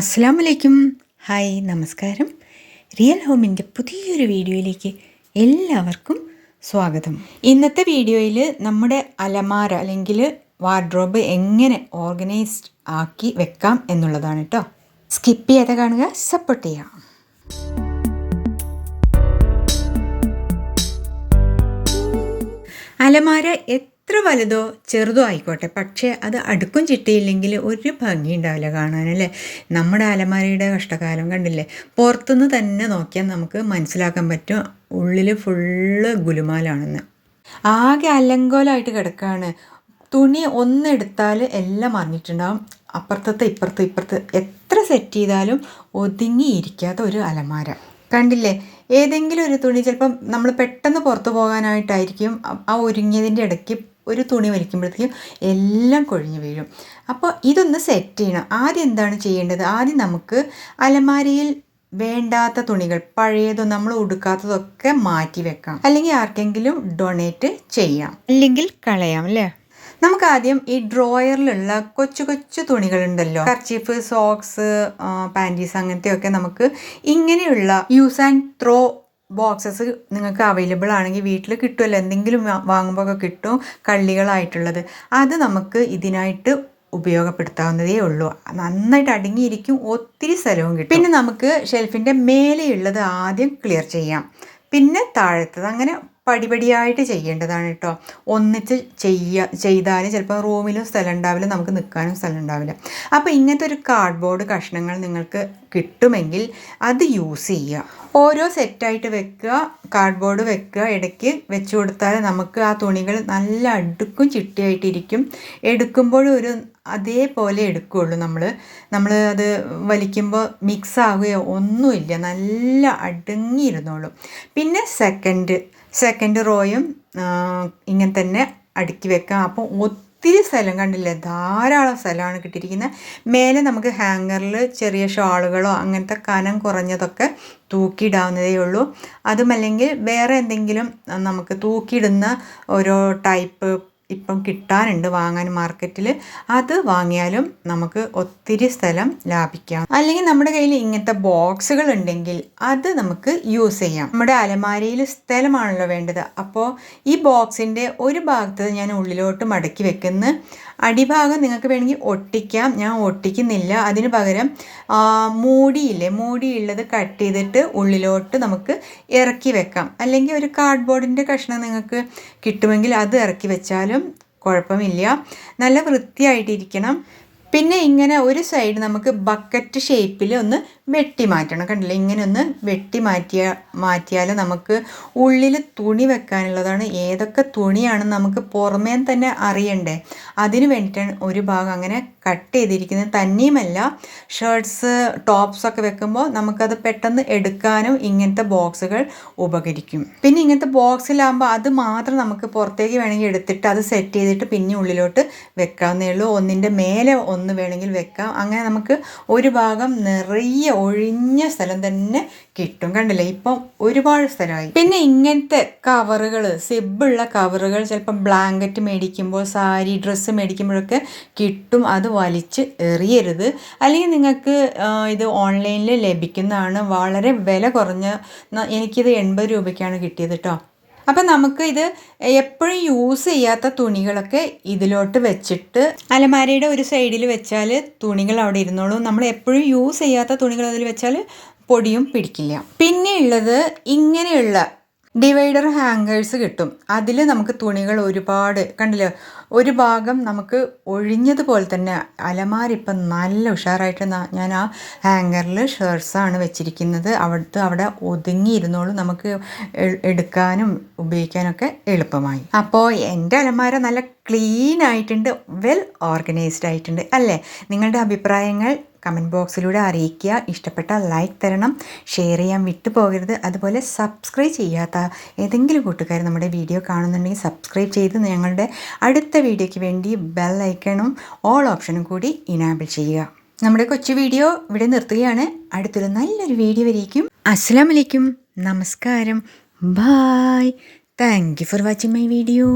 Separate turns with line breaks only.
അസ്സാം വലൈക്കും ഹായ് നമസ്കാരം. റിയൽ ഹോമിന്റെ പുതിയൊരു വീഡിയോയിലേക്ക് എല്ലാവർക്കും സ്വാഗതം. ഇന്നത്തെ വീഡിയോയിൽ നമ്മുടെ അലമാര അല്ലെങ്കിൽ വാർഡ്രോബ് എങ്ങനെ ഓർഗനൈസ്ഡ് ആക്കി വെക്കാം എന്നുള്ളതാണ് കേട്ടോ. സ്കിപ്പ് ചെയ്യാതെ കാണുക സപ്പോർട്ട് ചെയ്യാം. അലമാര എത്ര വലുതോ ചെറുതോ ആയിക്കോട്ടെ. പക്ഷേ അത് അടുക്കും ചിട്ടിയില്ലെങ്കിൽ ഒരു ഭംഗി ഉണ്ടാവില്ല കാണാനല്ലേ നമ്മുടെ അലമാരയുടെ കഷ്ടകാലം കണ്ടില്ലേ? പുറത്തുനിന്ന് തന്നെ നോക്കിയാൽ നമുക്ക് മനസ്സിലാക്കാൻ പറ്റും ഉള്ളിൽ ഫുള്ള് ഗുലുമാലാണെന്ന്. ആകെ അലങ്കോലമായിട്ട് കിടക്കുകയാണ് തുണി ഒന്നെടുത്താൽ എല്ലാം അറിഞ്ഞിട്ടുണ്ടാവും അപ്പുറത്തത്തെ ഇപ്പുറത്ത് ഇപ്പുറത്ത്. എത്ര സെറ്റ് ചെയ്താലും ഒതുങ്ങിയിരിക്കാത്ത ഒരു അലമാര. കണ്ടില്ലേ? ഏതെങ്കിലും ഒരു തുണി ചിലപ്പം നമ്മൾ പെട്ടെന്ന് പുറത്തു പോകാനായിട്ടായിരിക്കും ആ ഒരുങ്ങിയതിന്റെ ഇടയ്ക്ക് ഒരു തുണി വലിക്കുമ്പോഴത്തേക്കും എല്ലാം കൊഴിഞ്ഞു വീഴും. അപ്പോൾ ഇതൊന്ന് സെറ്റ് ചെയ്യണം. ആദ്യം എന്താണ് ചെയ്യേണ്ടത്? ആദ്യം നമുക്ക് അലമാരിയിൽ വേണ്ടാത്ത തുണികൾ പഴയതോ നമ്മൾ ഉടുക്കാത്തതൊക്കെ മാറ്റി വെക്കാം. അല്ലെങ്കിൽ ആർക്കെങ്കിലും ഡൊണേറ്റ് ചെയ്യാം. അല്ലെങ്കിൽ കളയാം അല്ലേ? നമുക്ക് ആദ്യം ഈ ഡ്രോയറിലുള്ള കൊച്ചു കൊച്ചു തുണികളുണ്ടല്ലോ. കർച്ചീഫ് സോക്സ് പാന്റീസ് അങ്ങനത്തെയൊക്കെ നമുക്ക് ഇങ്ങനെയുള്ള യൂസ് ആൻഡ് ത്രോ ബോക്സസ് നിങ്ങൾക്ക് അവൈലബിൾ ആണെങ്കിൽ വീട്ടിൽ കിട്ടുമല്ലോ എന്തെങ്കിലും വാങ്ങുമ്പോൾ ഒക്കെ കിട്ടും കള്ളികളായിട്ടുള്ളത്. അത് നമുക്ക് ഇതിനായിട്ട് ഉപയോഗപ്പെടുത്താവുന്നതേ ഉള്ളൂ. നന്നായിട്ട് അടുങ്ങിയിരിക്കും ഒത്തിരി സ്ഥലവും കിട്ടും. പിന്നെ നമുക്ക് ഷെൽഫിന്റെ മേലെയുള്ളത് ആദ്യം ക്ലിയർ ചെയ്യാം. പിന്നെ താഴത്തത് അങ്ങനെ പടിപടിയായിട്ട് ചെയ്യേണ്ടതാണ് കേട്ടോ. ഒന്നിച്ച് ചെയ്യുക ചെയ്താൽ ചിലപ്പോൾ റൂമിലും സ്ഥലം ഉണ്ടാവില്ല നമുക്ക് നിൽക്കാനും സ്ഥലം ഉണ്ടാവില്ല അപ്പോൾ ഇങ്ങനത്തെ ഒരു കാർഡ്ബോർഡ് കഷ്ണങ്ങൾ നിങ്ങൾക്ക് കിട്ടുമെങ്കിൽ അത് യൂസ് ചെയ്യുക. ഓരോ സെറ്റായിട്ട് വെക്കുക കാർഡ്ബോർഡ് വെക്കുക ഇടയ്ക്ക് വെച്ച് കൊടുത്താൽ നമുക്ക് ആ തുണികൾ നല്ല അടുക്കും ചിട്ടിയായിട്ടിരിക്കും. എടുക്കുമ്പോഴും ഒരു അതേപോലെ എടുക്കുകയുള്ളൂ നമ്മൾ നമ്മൾ അത് വലിക്കുമ്പോൾ മിക്സ് ആവുകയോ ഒന്നുമില്ല നല്ല അടുങ്ങിയിരുന്നുള്ളൂ പിന്നെ സെക്കൻഡ് സെക്കൻഡ് റോയും ഇങ്ങനെ തന്നെ അടുക്കി വെക്കാം. അപ്പോൾ ഒത്തിരി സ്ഥലം കണ്ടില്ലേ? ധാരാളം സ്ഥലമാണ് കിട്ടിയിരിക്കുന്നത്. മേലെ നമുക്ക് ഹാങ്ങറിൽ ചെറിയ ഷാളുകളോ അങ്ങനത്തെ കനം കുറഞ്ഞതൊക്കെ തൂക്കിയിടാവുന്നതേ ഉള്ളൂ. അതുമല്ലെങ്കിൽ വേറെ എന്തെങ്കിലും നമുക്ക് തൂക്കിയിടുന്ന ഓരോ ടൈപ്പ് ഇപ്പം കിട്ടാനുണ്ട് വാങ്ങാൻ മാർക്കറ്റിൽ അത് വാങ്ങിയാലും നമുക്ക് ഒത്തിരി സ്ഥലം ലാഭിക്കാം. അല്ലെങ്കിൽ നമ്മുടെ കയ്യിൽ ഇങ്ങനത്തെ ബോക്സുകൾ ഉണ്ടെങ്കിൽ അത് നമുക്ക് യൂസ് ചെയ്യാം. നമ്മുടെ അലമാരയിൽ സ്ഥലമാണല്ലോ വേണ്ടത്. അപ്പോൾ ഈ ബോക്സിന്റെ ഒരു ഭാഗത്ത് ഞാൻ ഉള്ളിലോട്ട് മടക്കി വെക്കുന്ന. അടിഭാഗം നിങ്ങൾക്ക് വേണമെങ്കിൽ ഒട്ടിക്കാം. ഞാൻ ഒട്ടിക്കുന്നില്ല. അതിന് പകരം മൂടിയില്ലേ? മൂടിയുള്ളത് കട്ട് ചെയ്തിട്ട് ഉള്ളിലോട്ട് നമുക്ക് ഇറക്കി വെക്കാം. അല്ലെങ്കിൽ ഒരു കാർഡ്ബോർഡിന്റെ കഷ്ണം നിങ്ങൾക്ക് കിട്ടുമെങ്കിൽ അത് ഇറക്കി വെച്ചാലും കുഴപ്പമില്ല. നല്ല വൃത്തിയായിട്ടിരിക്കണം. പിന്നെ ഇങ്ങനെ ഒരു സൈഡ് നമുക്ക് ബക്കറ്റ് ഷേപ്പിൽ ഒന്ന് വെട്ടി മാറ്റണം. കണ്ടില്ലേ? ഇങ്ങനെ ഒന്ന് വെട്ടി മാറ്റിയ മാറ്റിയാൽ നമുക്ക് ഉള്ളിൽ തുണി വെക്കാനുള്ളതാണ്. ഏതൊക്കെ തുണിയാണെന്ന് നമുക്ക് പുറമേ തന്നെ അറിയണ്ടേ? അതിന് വേണ്ടിയിട്ടാണ് ഒരു ഭാഗം അങ്ങനെ കട്ട് ചെയ്തിരിക്കുന്നത്. തന്നെയുമല്ല ഷർട്ട്സ് ടോപ്സ് ഒക്കെ വെക്കുമ്പോൾ നമുക്കത് പെട്ടെന്ന് എടുക്കാനും ഇങ്ങനത്തെ ബോക്സുകൾ ഉപകരിക്കും. പിന്നെ ഇങ്ങനത്തെ ബോക്സിലാകുമ്പോൾ അത് മാത്രം നമുക്ക് പുറത്തേക്ക് വേണമെങ്കിൽ എടുത്തിട്ട് അത് സെറ്റ് ചെയ്തിട്ട് പിന്നെ ഉള്ളിലോട്ട് വെക്കാവുന്നേ ഉള്ളൂ. ഒന്നിന്റെ മേലെ ഒന്ന് വേണമെങ്കിൽ വെക്കാം. അങ്ങനെ നമുക്ക് ഒരു ഭാഗം നിറയെ ഒഴിഞ്ഞ സ്ഥലം തന്നെ കിട്ടും. കണ്ടില്ലേ? ഇപ്പം ഒരുപാട് സ്ഥലമായി. പിന്നെ ഇങ്ങനത്തെ കവറുകൾ സിബുള്ള കവറുകൾ ചിലപ്പം ബ്ലാങ്കറ്റ് മേടിക്കുമ്പോൾ സാരി ഡ്രസ്സ് മേടിക്കുമ്പോഴൊക്കെ കിട്ടും. അത് വലിച്ച് എറിയരുത്. അല്ലെങ്കിൽ നിങ്ങൾക്ക് ഇത് ഓൺലൈനിൽ ലഭിക്കുന്നതാണ് വളരെ വില കുറഞ്ഞ എനിക്കിത് എൺപത് രൂപയ്ക്കാണ് കിട്ടിയത് കേട്ടോ അപ്പം നമുക്ക് ഇത് എപ്പോഴും യൂസ് ചെയ്യാത്ത തുണികളൊക്കെ ഇതിലോട്ട് വെച്ചിട്ട് അലമാരയുടെ ഒരു സൈഡിൽ വെച്ചാൽ തുണികൾ അവിടെ ഇരുന്നോളൂ. നമ്മൾ എപ്പോഴും യൂസ് ചെയ്യാത്ത തുണികൾ അതിൽ വെച്ചാൽ പൊടിയും പിടിക്കില്ല. പിന്നെ ഉള്ളത് ഇങ്ങനെയുള്ള ഡിവൈഡർ ഹാങ്കേഴ്സ് കിട്ടും. അതിൽ നമുക്ക് തുണികൾ ഒരുപാട് കണ്ടില്ലേ? ഒരു ഭാഗം നമുക്ക് ഒഴിഞ്ഞതുപോലെ തന്നെ അലമാരി അലമാരിപ്പം നല്ല ഉഷാറായിട്ട് ഞാൻ ആ ഹാങ്കറിൽ ഷേർട്സാണ് വെച്ചിരിക്കുന്നത്. അവിടുത്തെ അവിടെ ഒതുങ്ങിയിരുന്നോളും നമുക്ക് എടുക്കാനും ഉപയോഗിക്കാനൊക്കെ എളുപ്പമായി. അപ്പോൾ എന്റെ അലമാര നല്ല ക്ലീൻ ആയിട്ടുണ്ട് വെൽ ഓർഗനൈസ്ഡ് ആയിട്ടുണ്ട് അല്ലേ? നിങ്ങളുടെ അഭിപ്രായങ്ങൾ കമന്റ് ബോക്സിലൂടെ അറിയിക്കുക. ഇഷ്ടപ്പെട്ട ലൈക്ക് തരണം ഷെയർ ചെയ്യാൻ വിട്ടുപോകരുത്. അതുപോലെ സബ്സ്ക്രൈബ് ചെയ്യാത്ത ഏതെങ്കിലും കൂട്ടുകാർ നമ്മുടെ വീഡിയോ കാണുന്നുണ്ടെങ്കിൽ സബ്സ്ക്രൈബ് ചെയ്ത് ഞങ്ങളുടെ വീഡിയോയ്ക്ക് വേണ്ടി ബെൽ ഐക്കണും ഓൾ ഓപ്ഷനും കൂടി ഇനാബിൾ ചെയ്യുക. നമ്മുടെ കൊച്ചു വീഡിയോ ഇവിടെ നിർത്തുകയാണ്. അടുത്തൊരു നല്ലൊരു വീഡിയോ വരേക്കും. അസ്സാം നമസ്കാരം. Bye thank you for watching my video